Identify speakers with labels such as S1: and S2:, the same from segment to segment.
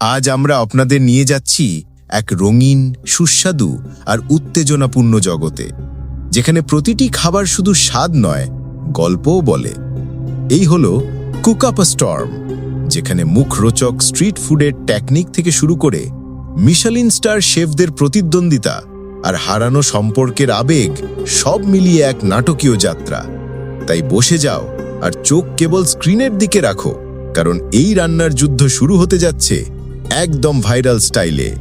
S1: আজ আমরা আপনাদের নিয়ে যাচ্ছি এক রঙিন, সুস্বাদু আর উত্তেজনাপূর্ণ জগতে, যেখানে প্রতিটি খাবার শুধু স্বাদ নয়, গল্পও বলে। এই হলো কুক আপ স্টর্ম, যেখানে মুখরোচক স্ট্রিট ফুডের টেকনিক থেকে শুরু করে মিশালিন স্টার শেফদের প্রতিদ্বন্দ্বিতা আর হারানো সম্পর্কের আবেগ সব মিলিয়ে এক নাটকীয় যাত্রা। তাই বসে যাও আর চোখ কেবল স্ক্রিনের দিকে রাখো, কারণ এই রান্নার যুদ্ধ শুরু হতে যাচ্ছে একদম ভাইরাল স্টাইলে।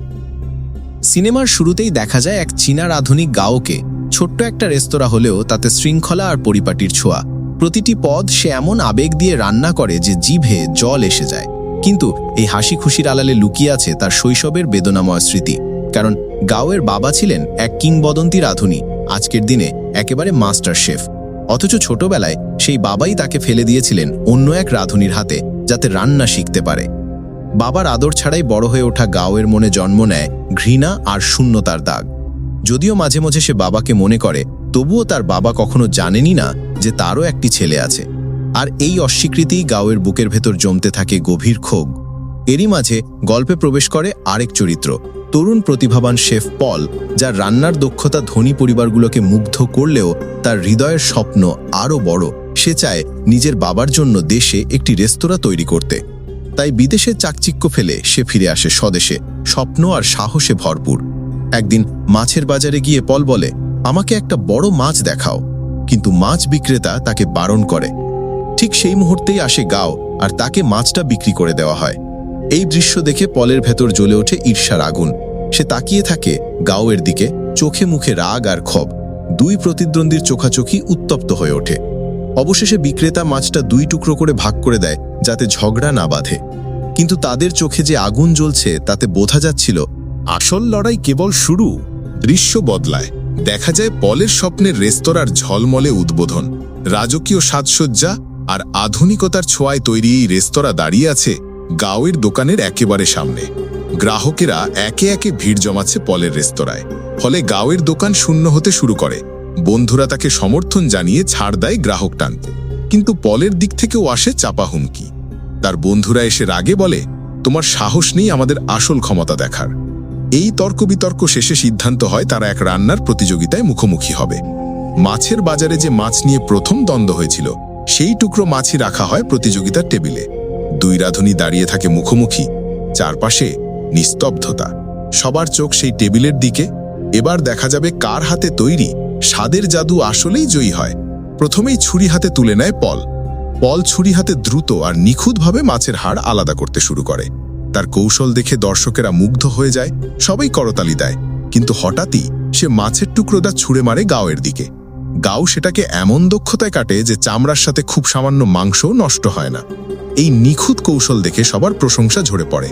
S2: সিনেমার শুরুতেই দেখা যায় এক চীনার আধুনিক গাওকে। ছোট্ট একটা রেস্তোরাঁ হলেও তাতে শৃঙ্খলা আর পরিপাটির ছোঁয়া। প্রতিটি পদ সে এমন আবেগ দিয়ে রান্না করে যে জিভে জল এসে যায়। কিন্তু এই হাসি খুশির আলালে লুকিয়ে আছে তার শৈশবের বেদনাময় স্মৃতি। কারণ গাওয়ের বাবা ছিলেন এক কিংবদন্তি রাঁধুনি আজকের দিনে একেবারে মাস্টার শেফ। অথচ ছোটবেলায় সেই বাবাই তাকে ফেলে দিয়েছিলেন অন্য এক রাঁধুনির হাতে, যাতে রান্না শিখতে পারে। বাবার আদর ছাড়াই বড় হয়ে ওঠা গাওয়ের মনে জন্ম নেয় ঘৃণা আর শূন্যতার দাগ। যদিও মাঝে মাঝে সে বাবাকে মনে করে, তবুও তার বাবা কখনো জানেনই না যে তারও একটি ছেলে আছে। আর এই অস্বীকৃতিই গাওয়ের বুকের ভেতর জমতে থাকে গভীর ক্ষোভ। এরই মাঝে গল্পে প্রবেশ করে আরেক চরিত্র, তরুণ প্রতিভাবান শেফ পল, যার রান্নার দক্ষতা ধনী পরিবারগুলোকে মুগ্ধ করলেও তার হৃদয়ের স্বপ্ন আরও বড়। সে চায় নিজের বাবার জন্য দেশে একটি রেস্তোরাঁ তৈরি করতে। তাই বিদেশে চাকচিক্য ফেলে সে ফিরে আসে স্বদেশে। স্বপ্ন আর সাহসে ভরপুর। একদিন মাছের বাজারে গিয়ে পল বলে, আমাকে একটা বড় মাছ দেখাও। কিন্তু মাছ বিক্রেতা তাকে বারণ করে। ঠিক সেই মুহূর্তেই আসে গাও আর তাকে মাছটা বিক্রি করে দেওয়া হয়। এই দৃশ্য দেখে পলের ভেতর জ্বলে ওঠে ঈর্ষার আগুন। সে তাকিয়ে থাকে গাওয়ের দিকে, চোখে মুখে রাগ আর ক্ষোভ। দুই প্রতিদ্বন্দ্বীর চোখাচোখি উত্তপ্ত হয়ে ওঠে। অবশেষে বিক্রেতা মাছটা দুই টুকরো করে ভাগ করে দেয় যাতে ঝগড়া না বাঁধে। কিন্তু তাদের চোখে যে আগুন জ্বলছে, তাতে বোঝা যাচ্ছিল,
S1: আসল লড়াই কেবল শুরু, দৃশ্য বদলায়। দেখা যায় পলের স্বপ্নের রেস্তোরাঁর ঝলমলে উদ্বোধন। রাজকীয় সাজসজ্জা আর আধুনিকতার ছোঁয়ায় তৈরি এই রেস্তোরাঁ দাঁড়িয়ে আছে গাঁওয়ের দোকানের একেবারে সামনে। গ্রাহকেরা একে একে ভিড় জমাচ্ছে পলের রেস্তোরাঁয়। ফলে গাঁওয়ের দোকান শূন্য হতে শুরু করে। বন্ধুরা তাকে সমর্থন জানিয়ে ছাড় দেয় গ্রাহক টানতে। কিন্তু পলের দিক থেকেও আসে চাপা হুমকি। তার বন্ধুরা এসে রাগে বলে, তোমার সাহস নেই আমাদের আসল ক্ষমতা দেখার। এই তর্ক বিতর্ক শেষে সিদ্ধান্ত হয় তারা এক রান্নার প্রতিযোগিতায় মুখোমুখি হবে। মাছের বাজারে যে মাছ নিয়ে প্রথম দ্বন্দ্ব হয়েছিল, সেই টুকরো মাছই রাখা হয় প্রতিযোগিতার টেবিলে। দুই রাধুনি দাঁড়িয়ে থাকে মুখোমুখি, চারপাশে নিস্তব্ধতা। সবার চোখ সেই টেবিলের দিকে, এবার দেখা যাবে কার হাতে তৈরি, স্বাদের জাদু আসলেই জয়ী হয়। প্রথমেই ছুরি হাতে তুলে নেয় পল। পল ছুরি হাতে দ্রুত আর নিখুঁতভাবে মাছের হাড় আলাদা করতে শুরু করে। তার কৌশল দেখে দর্শকেরা মুগ্ধ হয়ে যায়, সবাই করতালি দেয়। কিন্তু হঠাৎই সে মাছের টুকরোটা ছুঁড়ে মারে গাওয়ের দিকে। গাও সেটাকে এমন দক্ষতায় কাটে যে চামড়ার সাথে খুব সামান্য মাংসও নষ্ট হয় না। এই নিখুঁত কৌশল দেখে সবার প্রশংসা ঝরে পড়ে।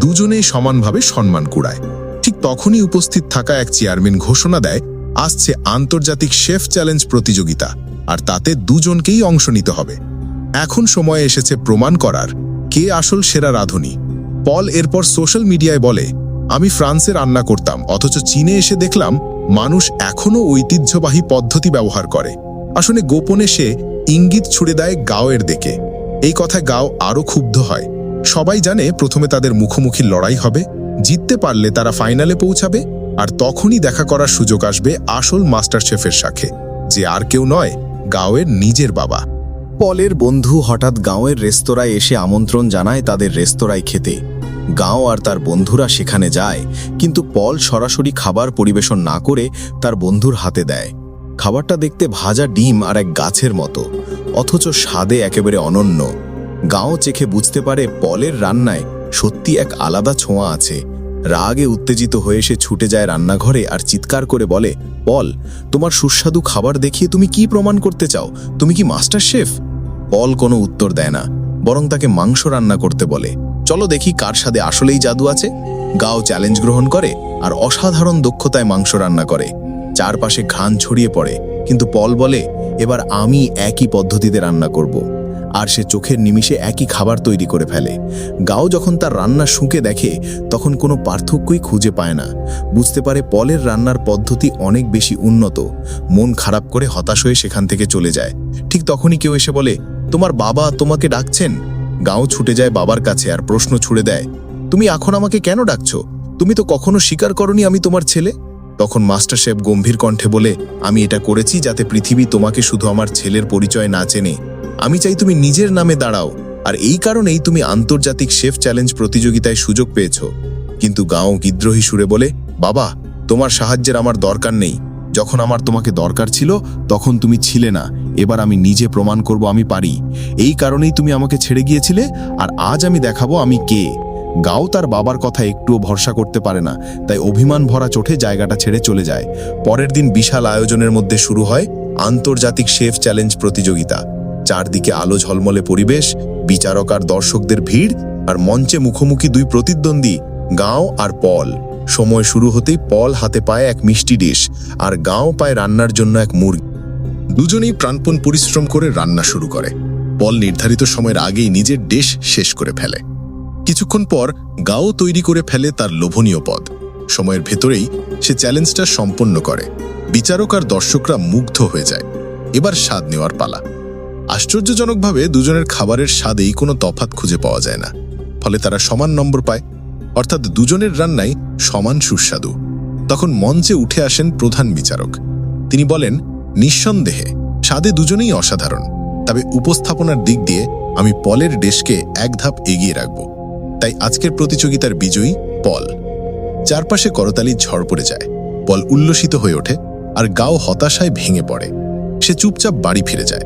S1: দুজনেই সমানভাবে সম্মান কুড়ায়। ঠিক তখনই উপস্থিত থাকা এক চেয়ারম্যান ঘোষণা দেয়, আসছে আন্তর্জাতিক শেফ চ্যালেঞ্জ প্রতিযোগিতা, আর তাতে দুজনকেই অংশ নিতে হবে। এখন সময় এসেছে প্রমাণ করার কে আসল সেরা রাঁধুনি। পল এরপর সোশ্যাল মিডিয়ায় বলে, আমি ফ্রান্সে রান্না করতাম, অথচ চীনে এসে দেখলাম মানুষ এখনও ঐতিহ্যবাহী পদ্ধতি ব্যবহার করে। আসলে গোপনে সে ইঙ্গিত ছুড়ে দেয় গাওয়ের দিকে। এই কথায় গাও আরও ক্ষুব্ধ হয়। সবাই জানে প্রথমে তাদের মুখোমুখি লড়াই হবে, জিততে পারলে তারা ফাইনালে পৌঁছাবে, আর তখনই দেখা করার সুযোগ আসবে আসল মাস্টার শেফের সাথে, যে আর কেউ নয়, গাওয়ের নিজের বাবা।
S2: পলের বন্ধু হঠাৎ গাঁওয়ের রেস্তোরাঁয় এসে আমন্ত্রণ জানায় তাদের রেস্তোরাঁয় খেতে। গাঁও আর তার বন্ধুরা সেখানে যায়, কিন্তু পল সরাসরি খাবার পরিবেশন না করে তার বন্ধুর হাতে দেয়। খাবারটা দেখতে ভাজা ডিম আর এক গাছের মতো, অথচ স্বাদে একেবারে অনন্য। গাঁও চেখে বুঝতে পারে পলের রান্নায় সত্যি এক আলাদা ছোঁয়া আছে। রাগে উত্তেজিত হয়ে সে ছুটে যায় রান্নাঘরে আর চিৎকার করে বলে, পল, তোমার সুস্বাদু খাবার দেখিয়ে তুমি কি প্রমাণ করতে চাও? তুমি কি মাস্টার শেফ পল কোনো উত্তর দেয় না, বরং তাকে মাংস রান্না করতে বলে। চলো দেখি কার সাথে আসলেই জাদু আছে। গাও চ্যালেঞ্জ গ্রহণ করে আর অসাধারণ দক্ষতায় মাংস রান্না করে। চারপাশে ঘান ছড়িয়ে পড়ে, কিন্তু পল বলে, এবার আমি একই পদ্ধতিতে রান্না করব। আর সে চোখের নিমিষে একই খাবার তৈরি করে ফেলে। গাও যখন তার রান্না শুঁকে দেখে, তখন কোনো পার্থক্যই খুঁজে পায় না। বুঝতে পারে পলের রান্নার পদ্ধতি অনেক বেশি উন্নত। মন খারাপ করে হতাশ হয়ে সেখান থেকে চলে যায়। ঠিক তখনই কেউ এসে বলে তোমার বাবা তোমাকে ডাকছেন? গাঁও ছুটে যায় বাবার কাছে আর প্রশ্ন ছুড়ে দেয়,
S1: তুমি এখন আমাকে কেন ডাকছ? তুমি তো কখনো স্বীকার করনি আমি তোমার ছেলে? তখন মাস্টার শেফ গম্ভীর কণ্ঠে বলে, আমি এটা করেছি যাতে পৃথিবী তোমাকে শুধু আমার ছেলের পরিচয় না চেনে। আমি চাই তুমি নিজের নামে দাঁড়াও, আর এই কারণেই তুমি আন্তর্জাতিক শেফ চ্যালেঞ্জ প্রতিযোগিতায় সুযোগ পেয়েছ। কিন্তু গাঁও বিদ্রোহী সুরে বলে, বাবা, তোমার সাহায্যের আমার দরকার নেই। যখন আমার তোমাকে দরকার ছিল, তখন তুমি ছিলে না। এবার আমি নিজে প্রমাণ করব আমি পারি। এই কারণেই তুমি আমাকে ছেড়ে গিয়েছিলে, আর আজ আমি দেখাবো আমি কে। গাও তার বাবার কথা একটুও ভরসা করতে পারে না, তাই অভিমান ভরা চোটে জায়গাটা ছেড়ে চলে যায়। পরের দিন বিশাল আয়োজনের মধ্যে শুরু হয় আন্তর্জাতিক শেফ চ্যালেঞ্জ প্রতিযোগিতা। চারদিকে আলো ঝলমলে পরিবেশ, বিচারক আর দর্শকদের ভিড়, আর মঞ্চে মুখোমুখি দুই প্রতিদ্বন্দ্বী, গাঁও আর পল। সময় শুরু হতেই পল হাতে পায় এক মিষ্টি ডিশ আর গাঁও পায় রান্নার জন্য এক মুরগি। দুজনেই প্রাণপণ পরিশ্রম করে রান্না শুরু করে। পল নির্ধারিত সময়ের আগেই নিজের ডিশ শেষ করে ফেলে। কিছুক্ষণ পর গাও তৈরি করে ফেলে তার লোভনীয় পদ। সময়ের ভেতরেই সে চ্যালেঞ্জটা সম্পন্ন করে। বিচারক আর দর্শকরা মুগ্ধ হয়ে যায়। এবার স্বাদ নেওয়ার পালা। আশ্চর্যজনকভাবে দুজনের খাবারের স্বাদেই কোনো তফাৎ খুঁজে পাওয়া যায় না। ফলে তারা সমান নম্বর পায় অর্থাৎ দুজনের রান্নাই সমান সুস্বাদু। তখন মঞ্চে উঠে আসেন প্রধান বিচারক। তিনি বলেন, নিঃসন্দেহে, স্বাদে দুজনেই অসাধারণ। তবে উপস্থাপনার দিক দিয়ে আমি পলের দেশকে এক ধাপ এগিয়ে রাখব। তাই আজকের প্রতিযোগিতার বিজয়ী পল। চারপাশে করতালির ঝড় পড়ে যায়। পল উল্লসিত হয়ে ওঠে আর গাও হতাশায় ভেঙে পড়ে। সে চুপচাপ বাড়ি ফিরে যায়।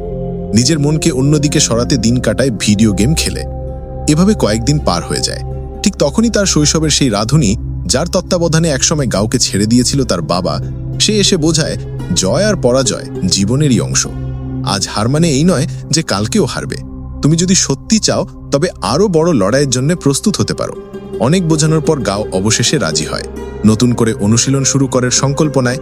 S1: নিজের মনকে অন্যদিকে সরাতে দিন কাটায় ভিডিও গেম খেলে। এভাবে কয়েকদিন পার হয়ে যায়। ঠিক তখনই তার শৈশবের সেই রাধুনী, যার তত্ত্বাবধানে একসময় গাওকে ছেড়ে দিয়েছিল তার বাবা, সে এসে বোঝায়, জয় আর পরাজয় জীবনেরই অংশ। আজ হার মানে এই নয় যে কালকেও হারবে। তুমি যদি সত্যি চাও, তবে আরও বড় লড়াইয়ের জন্য প্রস্তুত হতে পারো। অনেক বোঝানোর পর গাও অবশেষে রাজি হয়। নতুন করে অনুশীলন শুরু করার সংকল্প নেয়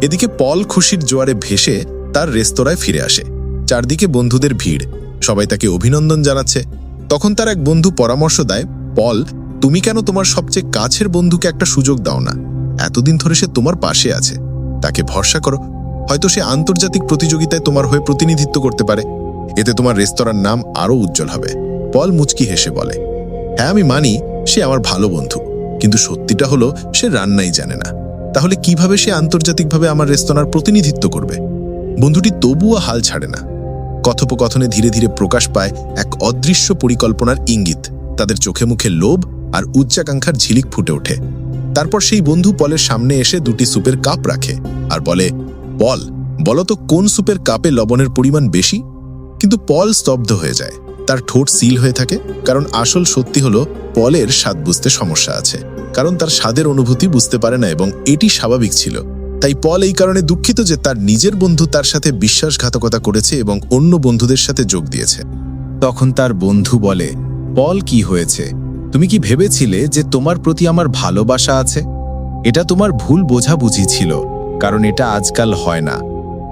S1: এদিকে পল খুশির জোয়ারে ভেসে তার রেস্তোরাঁয় ফিরে আসে। চারদিকে বন্ধুদের ভিড়। সবাই তাকে অভিনন্দন জানাচ্ছে। তখন তার এক বন্ধু পরামর্শ দেয়, পল তুমি কেন তোমার সবচেয়ে কাছের বন্ধুকে একটা সুযোগ দাও না? এতদিন ধরে সে তোমার পাশে আছে। তাকে ভরসা করো। হয়তো সে আন্তর্জাতিক প্রতিযোগিতায় তোমার হয়ে প্রতিনিধিত্ব করতে পারে। এতে তোমার রেস্তোরাঁর নাম আরও উজ্জ্বল হবে। পল মুচকি হেসে বলে হ্যাঁ আমি মানি, সে আমার ভালো বন্ধু। কিন্তু সত্যিটা হলো, সে রান্নাই জানে না। তাহলে কীভাবে সে আন্তর্জাতিকভাবে আমার রেস্তোরাঁর প্রতিনিধিত্ব করবে? বন্ধুটি তবুও হাল ছাড়ে না। কথোপকথনে ধীরে ধীরে প্রকাশ পায় এক অদৃশ্য পরিকল্পনার ইঙ্গিত। তাদের চোখে মুখে লোভ আর উচ্চাকাঙ্ক্ষার ঝিলিক ফুটে ওঠে। তারপর সেই বন্ধু পলের সামনে এসে দুটি সুপের কাপ রাখে আর বলে, পল বলতো কোন সুপের কাপে লবণের পরিমাণ বেশি? কিন্তু পল স্তব্ধ হয়ে যায়। তার ঠোঁট সিল হয়ে থাকে, কারণ আসল সত্যি হলো পলের স্বাদ বুঝতে সমস্যা আছে। কারণ তার স্বাদের অনুভূতি বুঝতে পারে না এবং এটি স্বাভাবিক ছিল। তাই পল এই কারণে দুঃখিত যে তার নিজের বন্ধু তার সাথে বিশ্বাসঘাতকতা করেছে এবং অন্য বন্ধুদের সাথে যোগ দিয়েছে।
S2: তখন তার বন্ধু বলে, পল, কি হয়েছে? তুমি কি ভেবেছিলে যে তোমার প্রতি আমার ভালোবাসা আছে? এটা তোমার ভুল বোঝাবুঝি ছিল, কারণ এটা আজকাল হয় না।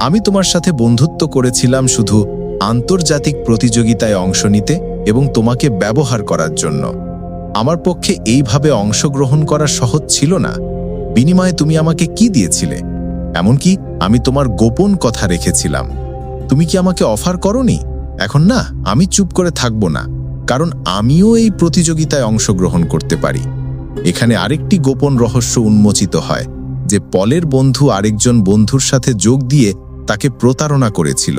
S2: আমি তোমার সাথে বন্ধুত্ব করেছিলাম শুধু আন্তর্জাতিক প্রতিযোগিতায় অংশ নিতে এবং তোমাকে ব্যবহার করার জন্য। আমার পক্ষে এইভাবে অংশগ্রহণ করা সহজ ছিল না। বিনিময়ে তুমি আমাকে কি দিয়েছিলে? এমনকি আমি তোমার গোপন কথা রেখেছিলাম। তুমি কি আমাকে অফার করনি? এখন না, আমি চুপ করে থাকব না। কারণ আমিও এই প্রতিযোগিতায় অংশগ্রহণ করতে পারি। এখানে আরেকটি গোপন রহস্য উন্মোচিত হয়, যে পলের বন্ধু আরেকজন বন্ধুর সাথে যোগ দিয়ে তাকে প্রতারণা করেছিল,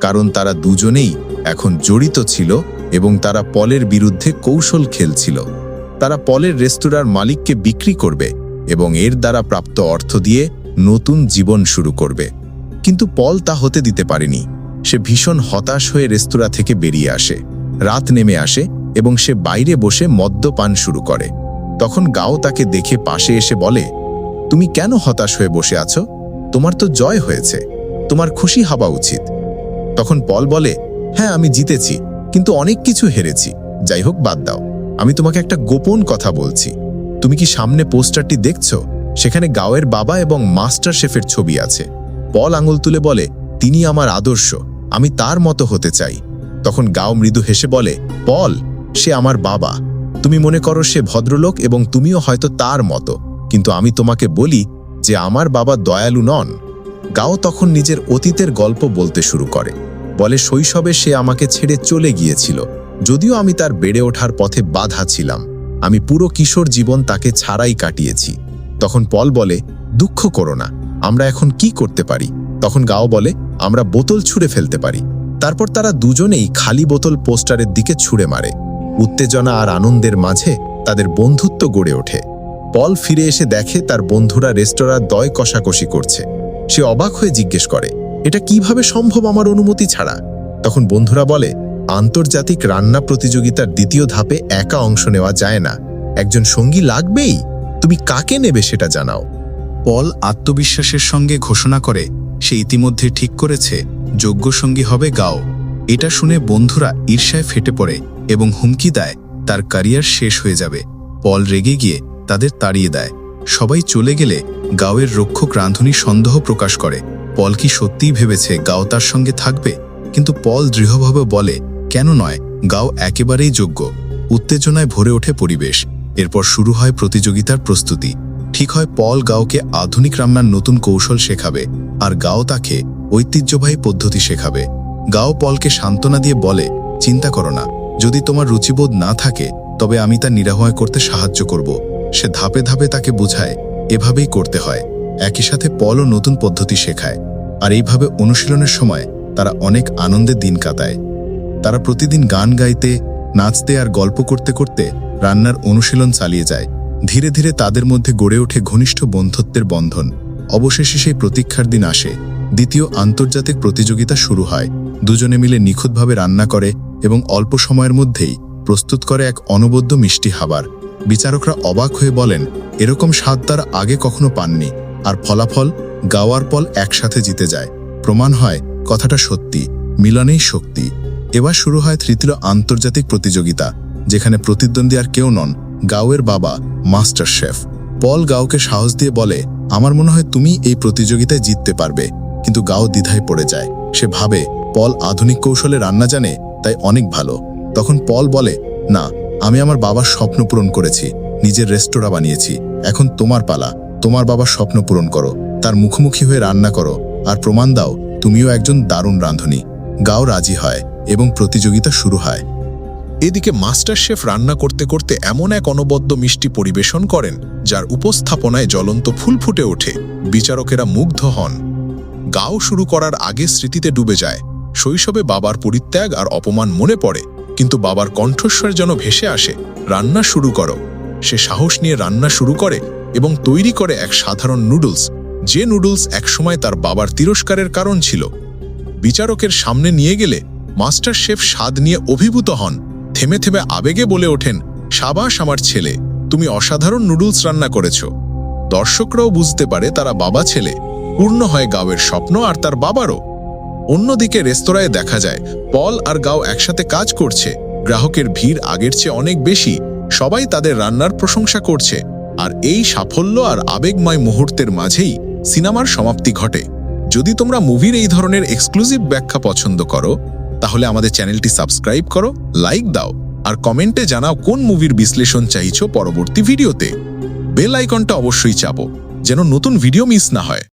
S2: কারণ তারা দুজনেই এখন জড়িত ছিল এবং তারা পলের বিরুদ্ধে কৌশল খেলছিল। তারা পলের রেস্তোরাঁর মালিককে বিক্রি করবে এবং এর দ্বারা প্রাপ্ত অর্থ দিয়ে নতুন জীবন শুরু করবে। কিন্তু পল তা হতে দিতে পারেনি, সে ভীষণ হতাশ হয়ে রেস্তোরাঁ থেকে বেরিয়ে আসে। রাত নেমে আসে এবং সে বাইরে বসে মদ্যপান শুরু করে। তখন গাও তাকে দেখে পাশে এসে বলে, তুমি কেন হতাশ হয়ে বসে আছো? তোমার তো জয় হয়েছে। তোমার খুশি হওয়া উচিত। তখন পল বলে হ্যাঁ আমি জিতেছি, কিন্তু অনেক কিছু হেরেছি। যাই হোক, বাদ দাও। আমি তোমাকে একটা গোপন কথা বলছি। তুমি কি সামনে পোস্টারটি দেখছ? সেখানে গাওয়ের বাবা এবং মাস্টার শেফের ছবি আছে। পল আঙুল তুলে বলে, তিনি আমার আদর্শ। আমি তার মতো হতে চাই। তখন গাও মৃদু হেসে বলে, পল, সে আমার বাবা। তুমি মনে করো সে ভদ্রলোক এবং তুমিও হয়তো তার মতো। কিন্তু আমি তোমাকে বলি যে আমার বাবা দয়ালু নন। গাও তখন নিজের অতীতের গল্প বলতে শুরু করে। বলে, শৈশবে সে আমাকে ছেড়ে চলে গিয়েছিল। যদিও আমি তার বেড়ে ওঠার পথে বাধা ছিলাম।
S1: আমি পুরো কিশোর জীবন তাকে ছাড়াই কাটিয়েছি তখন পল বলে, দুঃখ করো না। আমরা এখন কি করতে পারি তখন গাও বলে, আমরা বোতল ছুঁড়ে ফেলতে পারি। তারপর তারা দুজনেই খালি বোতল পোস্টারের দিকে ছুঁড়ে মারে। উত্তেজনা আর আনন্দের মাঝে তাদের বন্ধুত্ব গড়ে ওঠে। পল ফিরে এসে দেখে তার বন্ধুরা রেস্তোরাঁ দয় কষাকষি করছে। সে অবাক হয়ে জিজ্ঞেস করে, এটা কীভাবে সম্ভব আমার অনুমতি ছাড়া? তখন বন্ধুরা বলে, আন্তর্জাতিক রান্না প্রতিযোগিতার দ্বিতীয় ধাপে একা অংশ নেওয়া যায় না। একজন সঙ্গী লাগবেই। তুমি কাকে নেবে সেটা জানাও।
S2: পল আত্মবিশ্বাসের সঙ্গে ঘোষণা করে সে ইতিমধ্যে ঠিক করেছে সঙ্গী হবে গাও। এটা শুনে বন্ধুরা ঈর্ষায় ফেটে পড়ে এবং হুমকি দেয়, তার ক্যারিয়ার শেষ হয়ে যাবে। পল রেগে গিয়ে তাদের তাড়িয়ে দেয়। সবাই চলে গেলে গাওয়ের রক্ষক রাঁধুনি সন্দেহ প্রকাশ করে। পল কি সত্যিই ভেবেছে গাও তার সঙ্গে থাকবে? কিন্তু পল দৃঢ়ভাবে বলে, কেন নয়? গাও একেবারেই যোগ্য। উত্তেজনায় ভরে ওঠে পরিবেশ। এরপর শুরু হয় প্রতিযোগিতার প্রস্তুতি। ঠিক হয় পল গাওকে আধুনিক রান্নার নতুন কৌশল শেখাবে, আর গাও তাকে ঐতিহ্যবাহী পদ্ধতি শেখাবে। গাও পলকে সান্ত্বনা দিয়ে বলে, চিন্তা করো না, যদি তোমার রুচিবোধ না থাকে, তবে আমি তা নিরাময় করতে সাহায্য করব। সে ধাপে ধাপে তাকে বুঝায়, এভাবেই করতে হয়। একই সাথে পলও নতুন পদ্ধতি শেখায়। আর এইভাবে অনুশীলনের সময় তারা অনেক আনন্দের দিন কাটায়। তারা প্রতিদিন গান গাইতে, নাচতে আর গল্প করতে করতে রান্নার অনুশীলন চালিয়ে যায়। ধীরে ধীরে তাদের মধ্যে গড়ে ওঠে ঘনিষ্ঠ বন্ধুত্বের বন্ধন। অবশেষে সেই প্রতীক্ষার দিন আসে। দ্বিতীয় আন্তর্জাতিক প্রতিযোগিতা শুরু হয়। দুজনে মিলে নিখুঁতভাবে রান্না করে এবং অল্প সময়ের মধ্যেই প্রস্তুত করে এক অনবদ্য মিষ্টি খাবার। বিচারকরা অবাক হয়ে বলেন, এরকম স্বাদ তারা আগে কখনো পাননি। আর ফলাফল, গাওয়ার পল একসাথে জিতে যায়। প্রমাণ হয়, কথাটা সত্যি, মিলনেই শক্তি। এবার শুরু হয় তৃতীয় আন্তর্জাতিক প্রতিযোগিতা, যেখানে প্রতিদ্বন্দ্বী আর কেউ নন, গাওয়ের বাবা মাস্টার শেফ পল গাওকে সাহস দিয়ে বলে, আমার মনে হয় তুমি এই প্রতিযোগিতায় জিততে পারবে। কিন্তু গাও দ্বিধায় পড়ে যায়। সে ভাবে, পল আধুনিক কৌশলে রান্না জানে, তাই অনেক ভালো। তখন পল বলে, না, আমি আমার বাবার স্বপ্ন পূরণ করেছি, নিজের রেস্তোরাঁ বানিয়েছি, এখন তোমার পালা, তোমার বাবার স্বপ্ন পূরণ করো, তার মুখোমুখি হয়ে রান্না করো, আর প্রমাণ দাও, তুমিও একজন দারুণ রাঁধুনি। গাও রাজি হয় এবং প্রতিযোগিতা শুরু হয়।
S1: এদিকে মাস্টার শেফ রান্না করতে করতে এমন এক অনবদ্য মিষ্টি পরিবেশন করেন, যার উপস্থাপনায় জ্বলন্ত ফুল ফুটে ওঠে। বিচারকেরা মুগ্ধ হন। গাও শুরু করার আগে স্মৃতিতে ডুবে যায়। শৈশবে বাবার পরিত্যাগ আর অপমান মনে পড়ে, কিন্তু বাবার কণ্ঠস্বর যেন ভেসে আসে, রান্না শুরু করো। সে সাহস নিয়ে রান্না শুরু করে এবং তৈরি করে এক সাধারণ নুডলস, যে নুডলস একসময় তার বাবার তিরস্কারের কারণ ছিল। বিচারকের সামনে নিয়ে গেলে মাস্টার শেফ স্বাদ নিয়ে অভিভূত হন। থেমে থেমে আবেগে বলে ওঠেন, সাবাস আমার ছেলে, তুমি অসাধারণ নুডলস রান্না করেছ। দর্শকরাও বুঝতে পারে তারা বাবা ছেলে। পূর্ণ হয় গাওয়ের স্বপ্ন আর তার বাবারও। অন্যদিকে রেস্তোরাঁয় দেখা যায়, পল আর গাও একসাথে কাজ করছে, গ্রাহকের ভিড় আগের চেয়ে অনেক বেশি, সবাই তাদের রান্নার প্রশংসা করছে, আর এই সাফল্য আর আবেগময় মুহূর্তের মাঝেই সিনেমার সমাপ্তি ঘটে। যদি তোমরা মুভির এই ধরনের এক্সক্লুসিভ ব্যাখ্যা পছন্দ করো, তাহলে আমাদের চ্যানেলটি সাবস্ক্রাইব করো, লাইক দাও, আর কমেন্টে জানাও কোন মুভির বিশ্লেষণ চাইছো পরবর্তী ভিডিওতে। বেল আইকনটা অবশ্যই চাপো, যেন নতুন ভিডিও মিস না হয়।